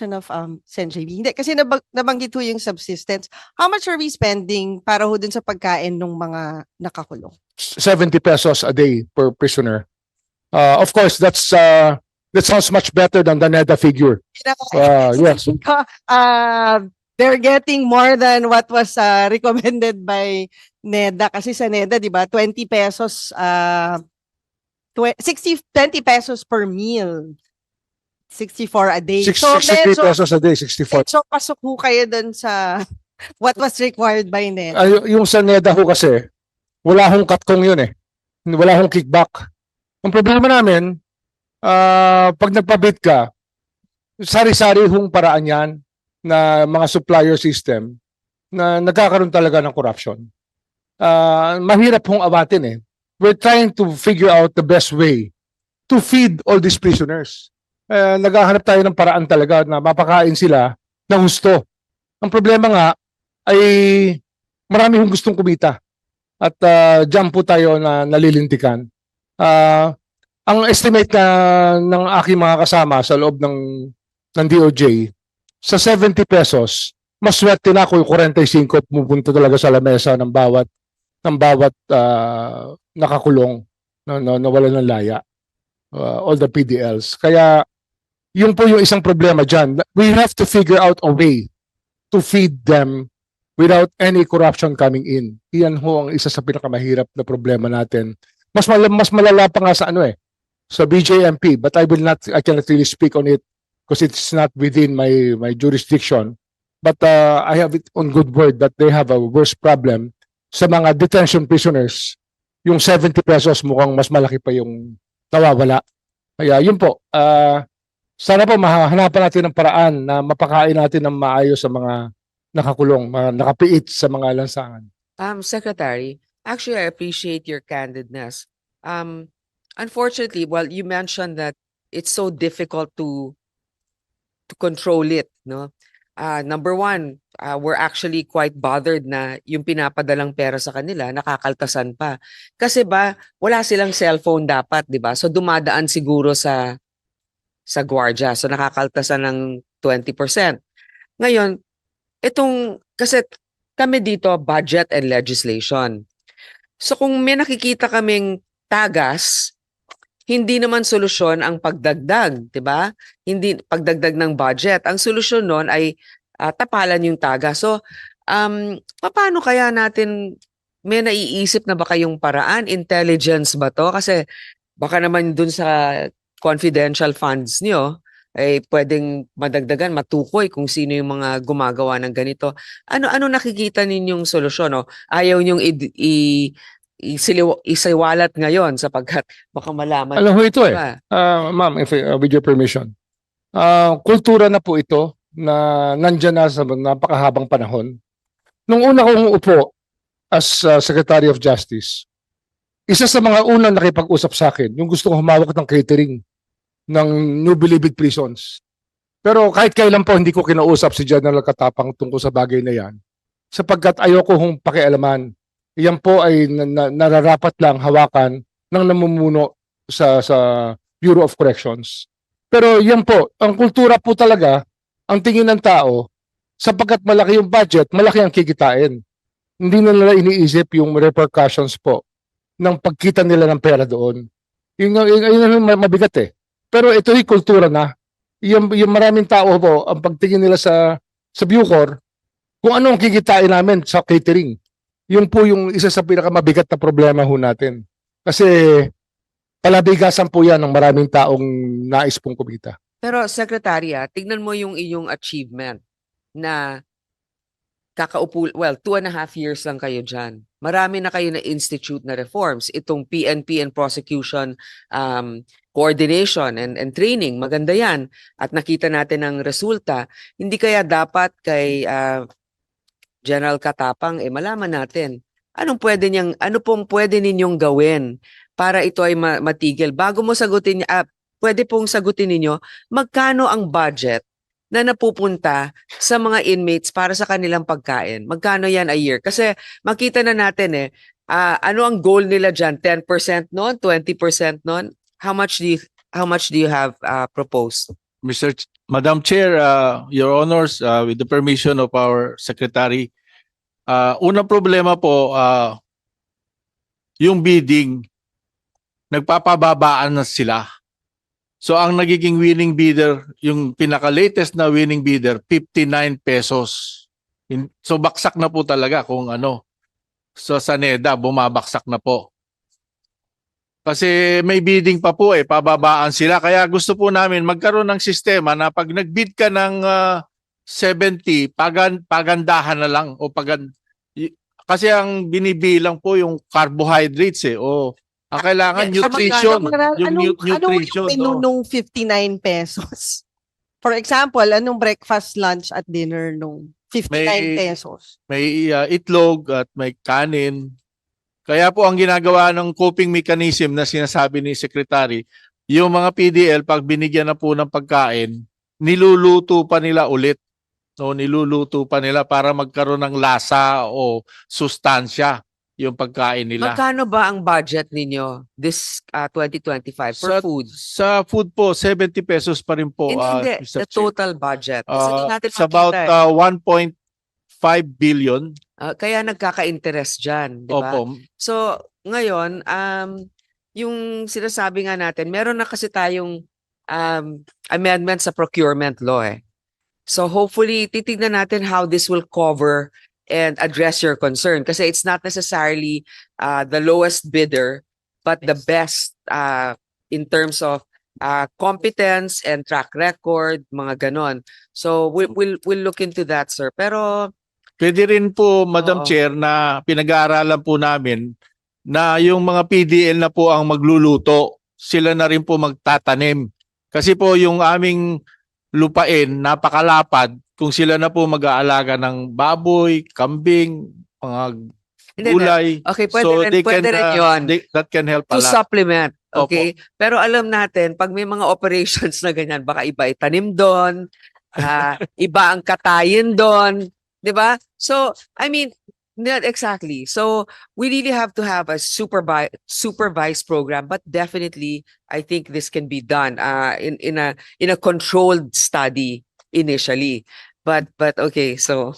question of um Sen JB. Hindi kasi nabag, nabanggit ho yung subsistence. How much are we spending para ho dun sa pagkain ng mga nakakulong? 70 pesos a day per prisoner. Uh, of course, that's uh, that sounds much better than the NEDA figure. Uh, yes. uh, they're getting more than what was uh, recommended by NEDA kasi sa NEDA 'di ba 20 pesos uh tw- 60 20 pesos per meal 64 a day Six, so 63 medyo, pesos a day, 64. so pasok ho kayo dun sa what was required by NEDA Ay, yung sa NEDA ho kasi, wala hong katkong yun eh. Wala hong kickback. Ang problema namin, ah, pag nagpabid ka, sari-sari hong paraan yan na mga supplier system na nagkakaroon talaga ng corruption. Ah, mahirap hong awatin eh. We're trying to figure out the best way to feed all these prisoners. Eh, naghahanap tayo ng paraan talaga na mapakain sila na husto. Ang problema nga ay marami hong gustong kumita. At uh, dyan po tayo na nalilintikan. Ah, ang estimate na ng aking mga kasama sa loob ng ng DOJ sa 70 pesos, mas swerte na ako yung 45 pupunta talaga sa lamesa ng bawat ng bawat ah, nakakulong na, na nawala ng laya. Ah, all the PDLs. Kaya yun po yung isang problema dyan. We have to figure out a way to feed them without any corruption coming in. Iyan ho ang isa sa pinakamahirap na problema natin. Mas mal- mas malala pa nga sa ano eh, sa BJMP, but I will not I cannot really speak on it because it's not within my my jurisdiction. But uh, I have it on good word that they have a worse problem sa mga detention prisoners. Yung 70 pesos mukhang mas malaki pa yung nawawala. Kaya yun po, uh, sana po mahanapan natin ng paraan na mapakain natin ng maayos sa mga nakakulong, mga nakapiit sa mga lansangan. Um, Secretary, actually, I appreciate your candidness. Um, unfortunately, well, you mentioned that it's so difficult to to control it, no? Uh, number one, uh, we're actually quite bothered na yung pinapadalang pera sa kanila, nakakaltasan pa. Kasi ba, wala silang cellphone dapat, di ba? So dumadaan siguro sa sa gwardiya. So nakakaltasan ng 20%. Ngayon, itong, kasi kami dito budget and legislation. So kung may nakikita kaming tagas, hindi naman solusyon ang pagdagdag, 'di ba? Hindi pagdagdag ng budget. Ang solusyon noon ay ah, tapalan yung tagas. So um paano kaya natin may naiisip na ba kayong paraan? Intelligence ba to? Kasi baka naman dun sa confidential funds niyo ay pwedeng madagdagan, matukoy kung sino yung mga gumagawa ng ganito. Ano ano nakikita ninyong solusyon no? Ayaw ninyong i, i isiliw, isiwalat ngayon sapagkat baka malaman Alam mo ito eh? Ah, ma'am, if, uh, with your permission. Ah, kultura na po ito na nandyan na sa napakahabang panahon. Nung una kong upo as uh, Secretary of Justice, isa sa mga unang nakipag-usap sa akin, yung gusto kong humawak ng catering ng New Bilibid Prisons. Pero kahit kailan po hindi ko kinausap si General Katapang tungkol sa bagay na yan sapagkat ayoko hong pakialaman. Yan po ay na- na- nararapat lang hawakan ng namumuno sa sa Bureau of Corrections. Pero yan po, ang kultura po talaga, ang tingin ng tao, sapagkat malaki yung budget, malaki ang kikitain. Hindi na nila iniisip yung repercussions po ng pagkita nila ng pera doon. Yun, nga- yun, yun ang ma- mabigat eh. Pero ito yung kultura na. Yung, yung maraming tao po, ang pagtingin nila sa sa Bucor, kung ano ang kikitain namin sa catering. Yun po yung isa sa pinakamabigat na problema ho natin. Kasi palabigasan po yan ng maraming taong nais pong kumita. Pero Secretary, ah, tignan mo yung iyong achievement na kakaupo, well, two and a half years lang kayo dyan. Marami na kayo na institute na reforms. Itong PNP and prosecution um, coordination and, and training, maganda yan. At nakita natin ang resulta. Hindi kaya dapat kay ah, General Katapang, eh malaman natin, anong pwede niyang, ano pong pwede ninyong gawin para ito ay ma- matigil. Bago mo sagutin, ah, pwede pong sagutin ninyo, magkano ang budget na napupunta sa mga inmates para sa kanilang pagkain? Magkano yan a year? Kasi makita na natin eh, ah, ano ang goal nila dyan? 10% noon? 20% noon? How much do you, how much do you have ah, proposed? Mr. Ch- Madam Chair, uh, Your Honors, uh, with the permission of our Secretary, uh, unang problema po, uh, yung bidding, nagpapababaan na sila. So ang nagiging winning bidder, yung pinaka-latest na winning bidder, 59 pesos. So baksak na po talaga kung ano. So sa NEDA, bumabaksak na po. Kasi may bidding pa po eh, pababaan sila. Kaya gusto po namin magkaroon ng sistema na pag nag-bid ka ng ah, 70, pagan, pagandahan na lang o pagan kasi ang binibilang po yung carbohydrates eh o ang kailangan Eh, nutrition, General, yung anong, nu- anong nutrition. yung menu no? nung 59 pesos? For example, anong breakfast, lunch at dinner nung 59 May- pesos? may uh, itlog at may kanin. Kaya po ang ginagawa ng coping mechanism na sinasabi ni Secretary, yung mga PDL pag binigyan na po ng pagkain, niluluto pa nila ulit. No, niluluto pa nila para magkaroon ng lasa o sustansya yung pagkain nila. Magkano ba ang budget ninyo this uh, 2025 for Sa- food? Sa food po, 70 pesos pa rin po. Hindi, uh, hindi. Mr. The Chair. total budget. Hindi Uh, natin it's about makita eh. uh, 1.5 billion. Ah, kaya nagkaka-interest dyan, di ba? Opo. So, ngayon, um, yung sinasabi nga natin, meron na kasi tayong um, amendment sa procurement law eh. So hopefully, titignan natin how this will cover and address your concern. Kasi it's not necessarily uh, the lowest bidder, but the best uh, in terms of uh, competence and track record, mga ganon. So we'll, we'll, we'll look into that, sir. Pero Pwede rin po, Madam Oo. Chair, na pinag-aaralan po namin na yung mga PDL na po ang magluluto, sila na rin po magtatanim. Kasi po yung aming lupain, napakalapad, kung sila na po mag-aalaga ng baboy, kambing, mga gulay. Okay, pwede so rin, they pwede can, rin uh, yun. they- that can help a to lot. supplement. Opo. Okay? Pero alam natin, pag may mga operations na ganyan, baka iba itanim doon, ah, iba ang katayin doon, 'di ba? So, I mean, not exactly. So, we really have to have a supervi- supervised program, but definitely I think this can be done uh, in in a in a controlled study initially. But but okay, so